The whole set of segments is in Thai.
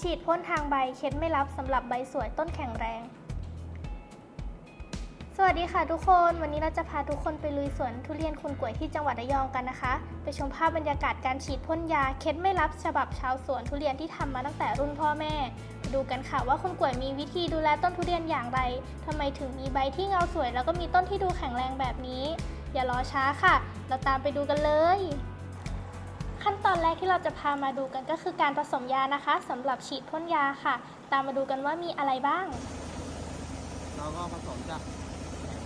ฉีดพ่นทางใบเคล็ดไม่รับสำหรับใบสวยต้นแข็งแรง สวัสดีค่ะทุกคน วันนี้เราจะพาทุกคนไปลุยสวนทุเรียนคุณกล้วยที่จังหวัดระยองกันนะคะ ไปชมภาพบรรยากาศการฉีดพ่นยาเคล็ดไม่รับฉบับชาวสวนทุเรียนที่ทำมาตั้งแต่รุ่นพ่อแม่ดูกันค่ะว่าคุณกล้วยมีวิธีดูแลต้นทุเรียนอย่างไรทำไมถึงมีใบที่เงาสวย แล้วก็มีต้นที่ดูแข็งแรงแบบนี้ อย่ารอช้าค่ะ เราตามไปดูกันเลย ขั้นตอนแรกที่เราจะพามาดูกันก็คือการผสมยานะคะสำหรับฉีดพ่นยาค่ะ ตามมาดูกันว่ามีอะไรบ้าง เราก็ผสมจาก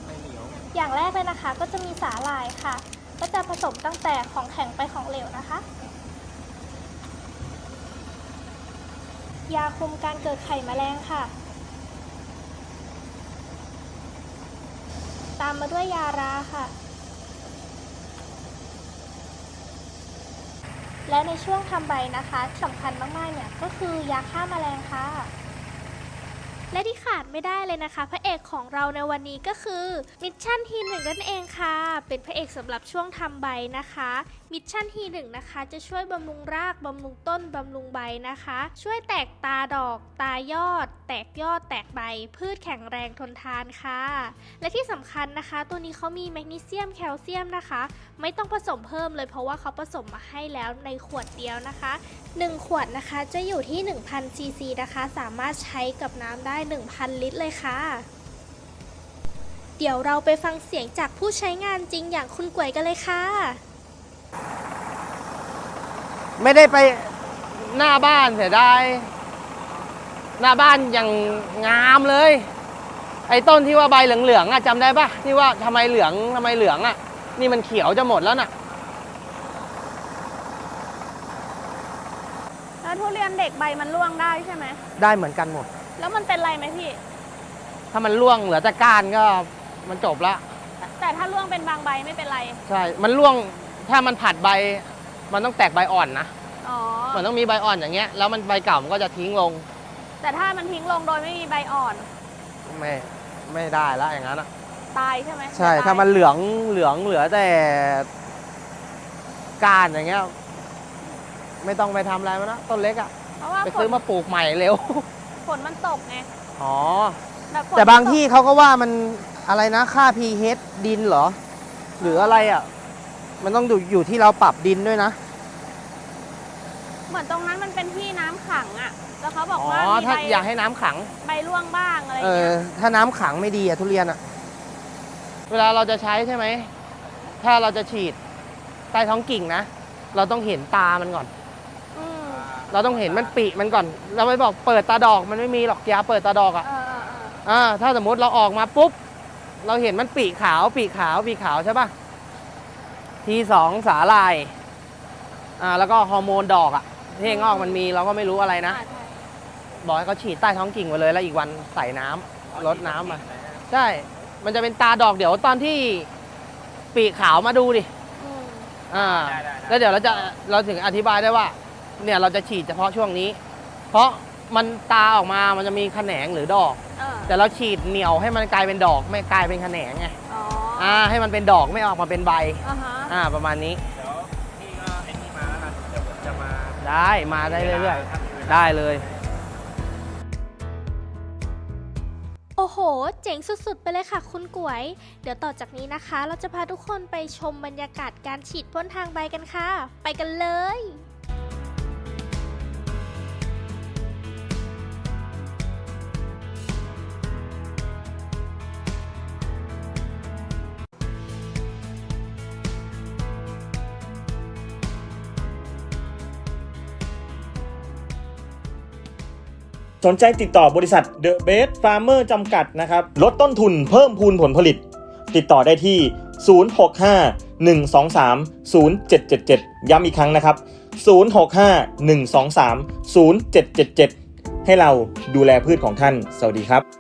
ใบเหนียวไงอย่างแรกเลยนะคะ ก็จะมีสาหร่ายค่ะ ก็จะผสมตั้งแต่ของแข็งไปของเหลวนะคะ ยาคุมการเกิดไข่แมลงค่ะ ตามมาด้วยยาราค่ะ และในช่วงทำใบนะคะสำคัญมากๆเนี่ยก็คือยาฆ่าแมลงค่ะ และที่ขาดไม่ได้เลยนะคะ พระเอกของเราในวันนี้ก็คือมิชชั่นทีหนึ่งนั่นเองค่ะ เป็นพระเอกสำหรับช่วงทำใบนะคะมิชชั่นทีหนึ่งนะคะจะช่วยบำรุงรากบำรุงต้นบำรุงใบนะคะ ช่วยแตกตาดอก ตายอด แตกยอด แตกใบ พืชแข็งแรงทนทานค่ะ และที่สำคัญนะคะ ตัวนี้เขามีแมกนีเซียมแคลเซียมนะคะ ไม่ต้องผสมเพิ่มเลยเพราะว่าเขาผสมมาให้แล้วในขวดเดียวนะคะ 1 ขวดนะคะจะอยู่ที่1,000ซีซีนะคะ สามารถใช้กับน้ำได้1,000 ลิตรเลยค่ะ เดี๋ยวเราไปฟังเสียงจากผู้ใช้งานจริงอย่างคุณกวยกันเลยค่ะ ไม่ได้ไปหน้าบ้านเสียดายหน้าบ้านยังงามเลย ไอ้ต้นที่ว่าใบเหลืองๆอะจำได้ปะที่ว่าทำไมเหลืองทำไมเหลืองอะ นี่มันเขียวจะหมดแล้วน่ะ แล้วทุเรียนเด็กใบมันร่วงได้ใช่ไหม ได้เหมือนกันหมด แล้วมันเป็นไรไหมพี่ ถ้ามันร่วงเหลือแต่ก้านก็มันจบละ แต่ถ้าร่วงเป็นบางใบไม่เป็นไร ใช่ มันร่วงถ้ามันผัดใบ มันต้องแตกใบอ่อนนะอ๋อ มันต้องมีใบอ่อนอย่างเงี้ย แล้วมันใบเก่ามันก็จะทิ้งลง แต่ถ้ามันทิ้งลงโดยไม่มีใบอ่อน ไม่ไม่ได้ละอย่างนั้นอะตายใช่ไหมใช่จะตยถ้ามันเหลืองเหลืองเหลือแต่ก้านอย่างเงี้ย ไม่ต้องไปทำอะไรมันนะต้นเล็กอะเพราะว่าไปฝซื้นอมาปลูกใหม่เร็วฝ นมันตกไงอ๋อแบบฝนแต่บางมันตกที่เขาก็ว่ามันอะไรนะค่า pH ดินเหรอ หรืออะไรอะมันต้องดูอยู่ที่เราปรับดินด้วยนะ เหมือนตรงนั้นมันเป็นที่น้ำขังอะ แล้วเขาบอกอ๋อ ว่ามีถ้าใบอยากให้น้ำขัง ใบร่วงบ้างอะไรเอเงี้อยถ้าน้ำขังไม่ดีอะทุเรียนอะเวลาเราจะใช้ใช่ไหม ถ้าเราจะฉีดใต้ท้องกิ่งนะ เราต้องเห็นตามันก่อนอืม เราต้องเห็นมันปีมันก่อน เราไม่บอกเปิดตาดอกมันไม่มีหรอกยาเปิดตาดอกอะเออเออเอออ่าถ้าสมมติเราออกมาปุ๊บ เราเห็นมันปีกขาวปีกขาวปีกขาวใช่ปะทีสองสาลายอ่าแล้วก็ฮอร์โมนดอกอะที่งอกมันมีเราก็ไม่รู้อะไรนะอ่าใช่บอกให้เขาฉีดใต้ท้องกิ่งไปเลย แล้วอีกวันใส่น้ำลดน้ำมาใช่ มันจะเป็นตาดอกเดี๋ยวตอนที่ปีกขาวมาดูดิอืมอ่าแล้วเดี๋ยวเราจะเราถึงอธิบายได้ว่า เนี่ยเราจะฉีดเฉพาะช่วงนี้ เพราะมันตาออกมามันจะมีแขนงหรือดอก เออแต่เราฉีดเหนียวให้มันกลายเป็นดอกไม่กลายเป็นแขนงไงอ๋ออ่าให้มันเป็นดอกไม่ออกมาเป็นใบอ่าฮะอ่าประมาณนี้เดี๋ยวพี่ก็ไอ้นี่มาแล้วกันเดี๋ยวผมจะมาได้มาได้เรื่อยๆได้เลย โอ้โห เจ๋งสุดๆ ไปเลยค่ะคุณกวย เดี๋ยวต่อจากนี้นะคะ เราจะพาทุกคนไปชมบรรยากาศการฉีดพ่นทางใบกันค่ะ ไปกันเลย สนใจติดต่อบริษัท The Best Farmer จำกัดนะครับ ลดต้นทุนเพิ่มพูนผลผลิต ติดต่อได้ที่ 065 123 0777 ย้ำอีกครั้งนะครับ 065 123 0777 ให้เราดูแลพืชของท่าน สวัสดีครับ